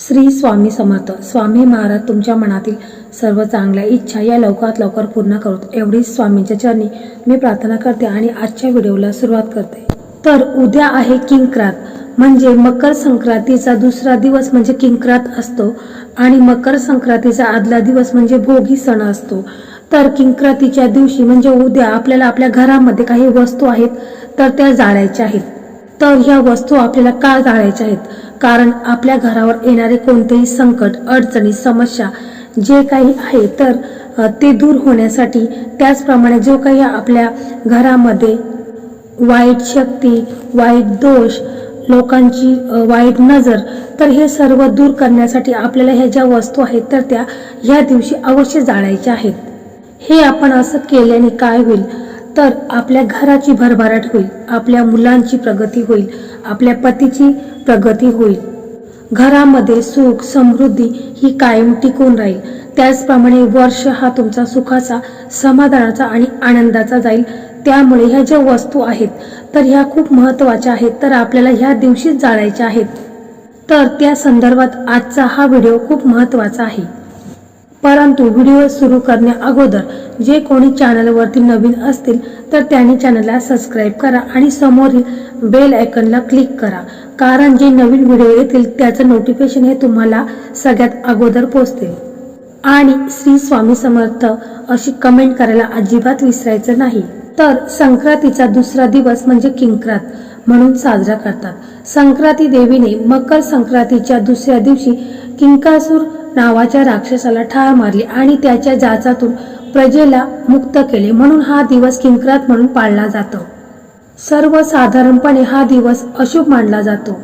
श्री स्वामी समर्थ. स्वामी महाराज तुमच्या मनातील सर्व चांगल्या इच्छा या लवकरात लवकर पूर्ण करूत. एवढीच स्वामींच्या चरणी मी प्रार्थना करते आणि आजच्या व्हिडिओला सुरुवात करते. तर उद्या आहे किंक्रात. म्हणजे मकर संक्रांतीचा दुसरा दिवस म्हणजे किंक्रात असतो आणि मकर संक्रांतीचा आदला दिवस म्हणजे भोगी सण असतो. तर किंक्रातीच्या दिवशी म्हणजे उद्या आपल्याला आपल्या घरामध्ये काही वस्तू आहेत तर त्या जाळायच्या आहेत. तर ह्या वस्तू आपल्याला का जाळायच्या आहेत? कारण आपल्या घरावर येणारे कोणतेही संकट अडचणी समस्या जे काही आहे तर ते दूर होण्यासाठी त्याचप्रमाणे जो काही आपल्या घरामध्ये वाईट शक्ती वाईट दोष लोकांची वाईट नजर तर हे सर्व दूर करण्यासाठी आपल्याला ह्या ज्या वस्तू आहेत तर त्या ह्या दिवशी अवश्य जाळायच्या आहेत. हे आपण असं केल्याने काय होईल? तर आपल्या घराची भरभराट होईल आपल्या मुलांची प्रगती होईल आपल्या पतीची प्रगती होईल. घरामध्ये सुख समृद्धी ही कायम टिकून राहील. त्याचप्रमाणे वर्ष हा तुमचा सुखाचा समाधानाचा आणि आनंदाचा जाईल. त्यामुळे ह्या ज्या वस्तू आहेत तर ह्या खूप महत्त्वाच्या आहेत तर आपल्याला ह्या दिवशीच जाळायच्या आहेत. तर त्या संदर्भात आजचा हा व्हिडिओ खूप महत्त्वाचा आहे. परंतु व्हिडिओ सुरू करण्या अगोदर जे कोणी चॅनलवरती नवीन असतील तर त्यांनी चॅनलला सबस्क्राईब करा आणि समोरील बेल आयकनला क्लिक करा. कारण जे नवीन व्हिडिओ येतील त्याचं नोटिफिकेशन हे तुम्हाला सगळ्यात अगोदर पोचतील. आणि श्री स्वामी समर्थ अशी कमेंट करायला अजिबात विसरायचं नाही. तर संक्रांतीचा दुसरा दिवस म्हणजे किंक्रात म्हणून साजरा करतात. संक्रांती देवीने मकर संक्रांतीच्या दुसऱ्या दिवशी किंकासूर नावाच्या राक्षसाला ठार मारली आणि त्याच्या जाचातून प्रजेला मुक्त केले. म्हणून हा दिवस किंक्रात म्हणून पाळला जातो. सर्वसाधारणपणे हा दिवस अशुभ मानला जातो.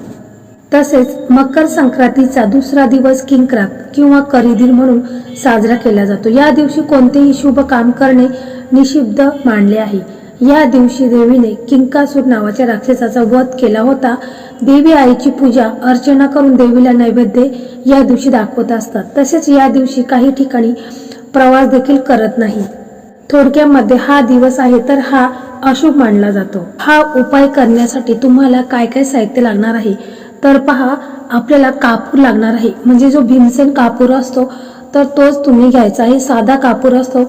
तसेच मकर संक्रांतीचा दुसरा दिवस किंक्रात किंवा करीदिन म्हणून साजरा केला जातो. या दिवशी कोणतेही शुभ काम करणे निषिद्ध मानले आहे. या दिवशी देवीने किंकासूर नावाच्या राक्षसाचा वध केला होता. देवी आईची पूजा अर्चना करून देवीला नैवेद्य या दिवशी दाखवत असतात. तसेच या दिवशी काही ठिकाणी प्रवास देखील करत नाही. थोडक्यामध्ये हा दिवस आहे तर हा अशुभ मानला जातो. हा उपाय करण्यासाठी तुम्हाला काय काय साहित्य लागणार आहे? तर पहा आपल्याला कापूर लागणार आहे. म्हणजे जो भीमसेन कापूर असतो तर तोच तुम्ही घ्यायचा आहे. साधा कापूर असतो.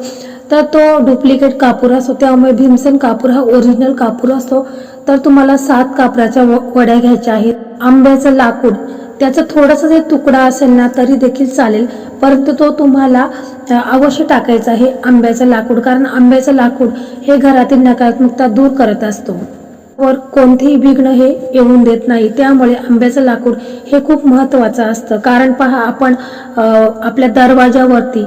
तर तो डुप्लिकेट कापूर असतो त्यामुळे भीमसेन कापूर हा ओरिजिनल कापूर असतो. तर तुम्हाला सात कापराच्या व- वड्या घ्यायच्या आहेत. आंब्याचं लाकूड त्याचा थोडासा जे तुकडा असेल ना तरी देखील चालेल. परंतु तो तुम्हाला अवश्य टाकायचा आहे आंब्याचं लाकूड. कारण आंब्याचं लाकूड हे घरातील नकारात्मकता दूर करत असतो. वर कोणतेही विघ्न हे येऊन देत नाही. त्यामुळे आंब्याचं लाकूड हे खूप महत्त्वाचं असतं. कारण पहा आपण आपल्या दरवाजावरती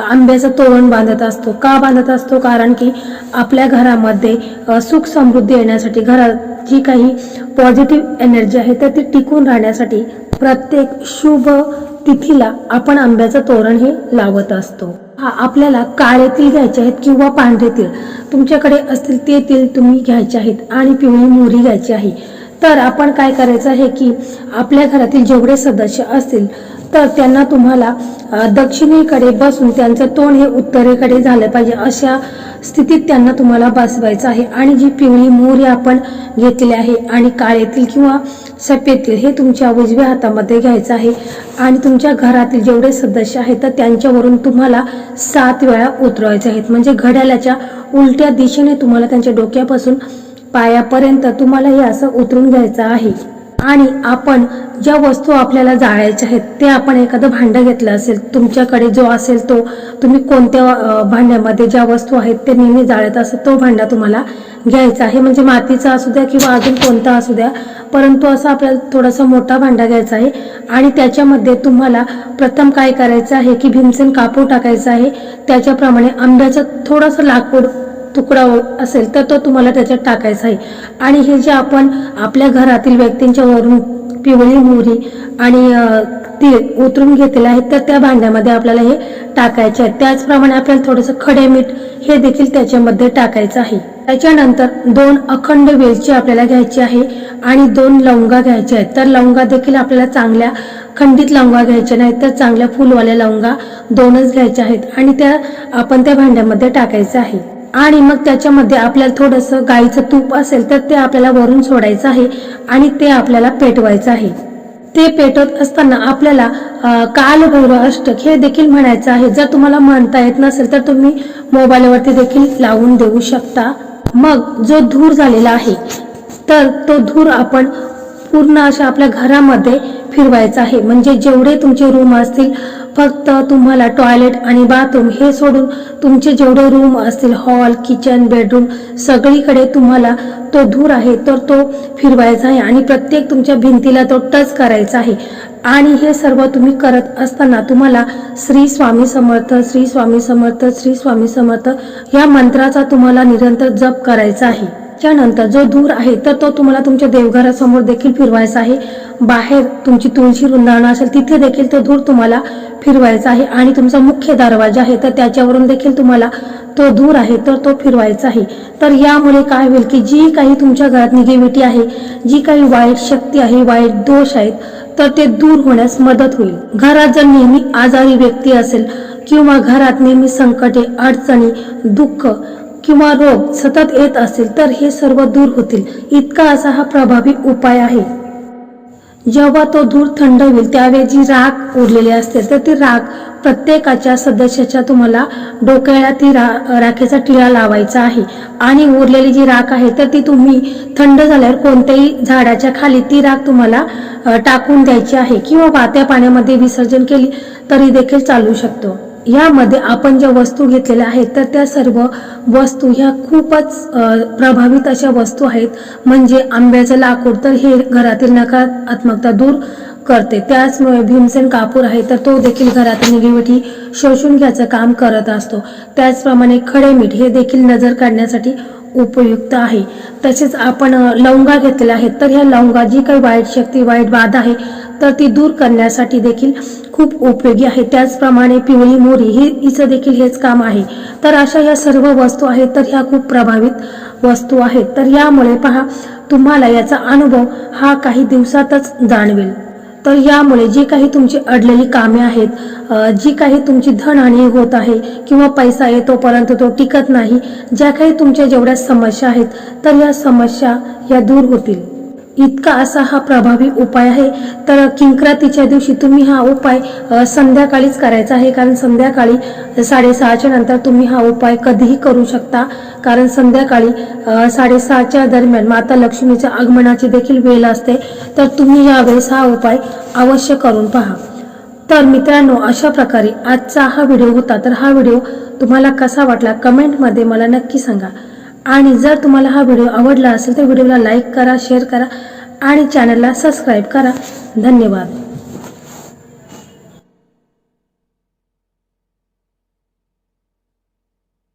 आंब्याचं तोरण बांधत असतो. का बांधत असतो? कारण की आपल्या घरामध्ये सुख समृद्धी येण्यासाठी घरात जी काही पॉझिटिव्ह एनर्जी आहे तर ती टिकून राहण्यासाठी प्रत्येक शुभ तिथीला आपण आंब्याचं तोरण हे लावत असतो. हा आपल्याला काळेतील घ्यायचे आहेत किंवा पांढरेतील. तुमच्याकडे असतील ते तिल तुम्ही घ्यायचे आहेत आणि पिवळी मोहरी घ्यायची आहे. तर आपण काय करायचं आहे की आपल्या घरातील जेवढे सदस्य असतील तर त्यांना तुम्हाला दक्षिणेकडे बसून त्यांचं तोंड हे उत्तरेकडे झालं पाहिजे. अशा स्थितीत त्यांना तुम्हाला बसवायचं आहे. आणि जी पिवळी मोहरी आपण घेतलेली आहे आणि काळेतील किंवा सफेदतील हे तुमच्या उजव्या हातामध्ये घ्यायचं आहे. आणि तुमच्या घरातील जेवढे सदस्य आहेत तर त्यांच्यावरून तुम्हाला सात वेळा उतरवायचे आहेत म्हणजे घड्याळाच्या उलट्या दिशेने तुम्हाला त्यांच्या डोक्यापासून पायापर्यंत तुम्हाला हे असं उतरून घ्यायचं आहे. आणि आपण ज्या वस्तू आपल्याला जाळायच्या आहेत ते आपण एखादं भांडं घेतलं असेल तुमच्याकडे जो असेल तो तुम्ही कोणत्या भांड्यामध्ये ज्या वस्तू आहेत ते नेहमी जाळत असेल तो भांडा तुम्हाला घ्यायचा आहे. म्हणजे मातीचा असू द्या किंवा अजून कोणता असू द्या परंतु असा आपल्याला थोडासा मोठा भांडा घ्यायचा आहे. आणि त्याच्यामध्ये तुम्हाला प्रथम काय करायचं आहे की भीमसेन कापूर टाकायचं आहे. त्याच्याप्रमाणे आंब्याचं थोडंसं लाकूड तुकडा असेल तर तो तुम्हाला त्याच्यात टाकायचा आहे. आणि हे जे आपण आपल्या घरातील व्यक्तींच्या वरून पिवळी मोहरी आणि तीळ उतरून घेतलेलं आहे तर त्या भांड्यामध्ये आपल्याला हे टाकायचे आहे. त्याचप्रमाणे आपल्याला थोडंसं खडे मीठ हे देखील त्याच्यामध्ये टाकायचं आहे. त्याच्यानंतर दोन अखंड वेलची आपल्याला घ्यायची आहे आणि दोन लवंगा घ्यायच्या आहेत. तर लवंगा देखील आपल्याला चांगल्या खंडित लवंगा घ्यायच्या नाहीत तर चांगल्या फुलवाल्या लवंगा दोनच घ्यायच्या आहेत आणि त्या आपण त्या भांड्यामध्ये टाकायचं आहे. आणि मग त्याच्यामध्ये आपल्याला थोडंसं गाईचं तूप असेल तर ते आपल्याला वरून सोडायचं आहे आणि ते आपल्याला पेटवायचं आहे. ते पेटवत असताना आपल्याला कालभैरव अष्टक हे देखील म्हणायचं आहे. जर तुम्हाला म्हणता येत नसेल तर तुम्ही मोबाईलवरती देखील लावून देऊ शकता. मग जो धूर झालेला आहे तर तो धूर आपण पूर्ण अशा आपल्या घरामध्ये फिरवायचा आहे. म्हणजे जेवढे तुमचे रूम असतील फक्त तुम्हाला टॉयलेट आणि बाथरूम हे सोडून तुमचे जेवढे रूम असतील हॉल किचन बेडरूम सगळीकडे तुम्हाला तो धूर आहे तर तो फिरवायचा आहे आणि प्रत्येक तुमच्या भिंतीला तो टच करायचा आहे. आणि हे सर्व तुम्ही करत असताना तुम्हाला श्री स्वामी समर्थ श्री स्वामी समर्थ श्री स्वामी समर्थ या मंत्राचा तुम्हाला निरंतर जप करायचा आहे. त्यानंतर जो दूर आहे तर तो तुम्हाला तुमच्या देवघरासमोर देखील फिरवायचा आहे. बाहेर तुमची तुळशी वृंदावन असेल तिथे देखील तो धूर तुम्हाला फिरवायचा आहे. आणि तुमचा मुख्य दरवाजा आहे तर त्याच्यावरून देखील तुम्हाला तो धूर आहे तर तो फिरवायचा आहे. तर यामुळे काय होईल की जी काही तुमच्या घरात निगेटिव्हिटी आहे जी काही वाईट शक्ती आहे वाईट दोष आहेत तर ते दूर होण्यास मदत होईल. घरात जर नेहमी आजारी व्यक्ती असेल किंवा घरात नेहमी संकटे अडचणी दुःख किंवा रोग सतत येत असेल तर हे सर्व दूर होतील. इतका असा हा प्रभावी उपाय आहे. जेव्हा तो धूर थंड होईल त्यावेळी जी राख उरलेली असते तर ती राख प्रत्येकाच्या सदस्याच्या तुम्हाला डोक्याला ती रा राखेचा टिळा लावायचा आहे. आणि उरलेली जी राख आहे तर ती तुम्ही थंड झाल्यावर कोणत्याही झाडाच्या खाली ती राख तुम्हाला टाकून द्यायची आहे. किंवा वात्या पाण्यामध्ये विसर्जन केली तरी देखील चालू शकतो. यामध्ये आपण ज्या वस्तू घेतलेल्या आहेत तर त्या सर्व वस्तू ह्या खूपच प्रभावित अशा वस्तू आहेत. म्हणजे आंब्याचं लाकूड तर हे घरातील नकारात्मकता दूर करते. त्याचमुळे भीमसेन कापूर आहे तर तो देखील घरातील निगेटिव्हिटी शोषून घ्यायचं काम करत असतो. त्याचप्रमाणे खडे मीठ हे देखील नजर काढण्यासाठी उपयुक्त आहे. तसेच आपण लवंगा घेतलेल्या आहेत तर ह्या लवंगा जी काही वाईट शक्ती वाईट बाधा आहे तर ती दूर करण्यासाठी देखील खूप उपयोगी आहे. त्याचप्रमाणे पिवळी मोरी ही हिचं देखील हेच काम आहे. तर अशा या सर्व वस्तू आहेत तर ह्या खूप प्रभावित वस्तू आहेत. तर यामुळे पहा तुम्हाला याचा अनुभव हा काही दिवसातच जाणवेल. तर यामुळे जी काही तुमची अडलेली कामे आहेत जी काही तुमची धनहानी होत आहे किंवा पैसा येतो परंतु तो टिकत नाही ज्या काही तुमच्या जेवढ्या समस्या आहेत तर या समस्या या दूर होतील. इतका असा हा प्रभावी उपाय आहे. तर किंक्रातीच्या दिवशी तुम्ही हा उपाय संध्याकाळीच करायचा आहे. कारण संध्याकाळी साडेसहाच्या नंतर तुम्ही हा उपाय कधीही करू शकता. कारण संध्याकाळी साडेसहाच्या दरम्यान माता लक्ष्मीच्या आगमनाची देखील वेळ असते. तर तुम्ही यावेळेस हा उपाय अवश्य करून पहा. तर मित्रांनो अशा प्रकारे आजचा हा व्हिडिओ होता. तर हा व्हिडिओ तुम्हाला कसा वाटला कमेंटमध्ये मला नक्की सांगा. आणि जर तुम्हाला हा व्हिडिओ आवडला असेल तर व्हिडिओला लाईक करा शेअर करा आणि चॅनलला सबस्क्राईब करा. धन्यवाद.